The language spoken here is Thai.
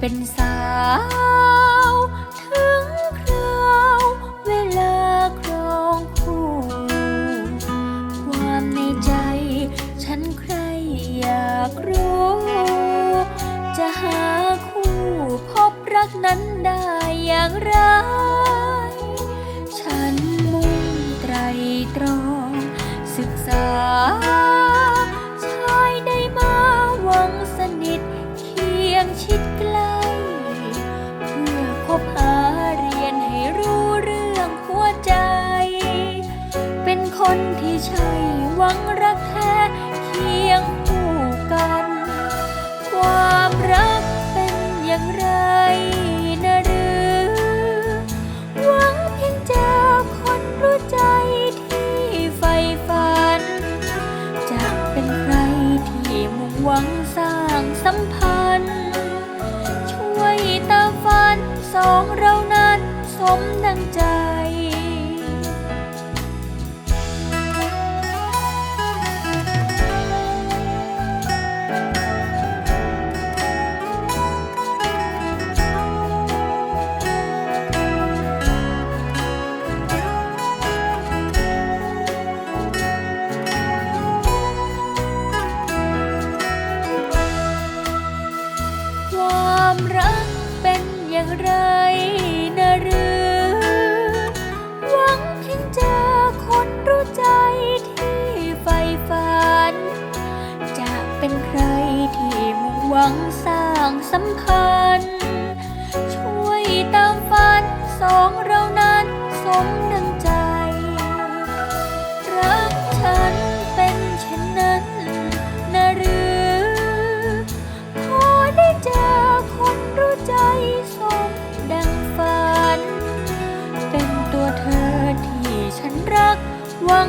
เป็นสาว ถึงคราวเวลาครองคู่ ความในใจ ฉันใครอยากรู้ จะหาคู่พบรักนั้นได้อย่างไร สองเรานั้นสมดังใจ ที่มุ่งหวังสร้างสำคัญช่วยตามฝันสองเรานั้นสมดังใจ รักฉันเป็นเช่นนั้นนะหรือพอได้เจอคนรู้ใจสมดังฝัน เป็นตัวเธอที่ฉันรักหวัง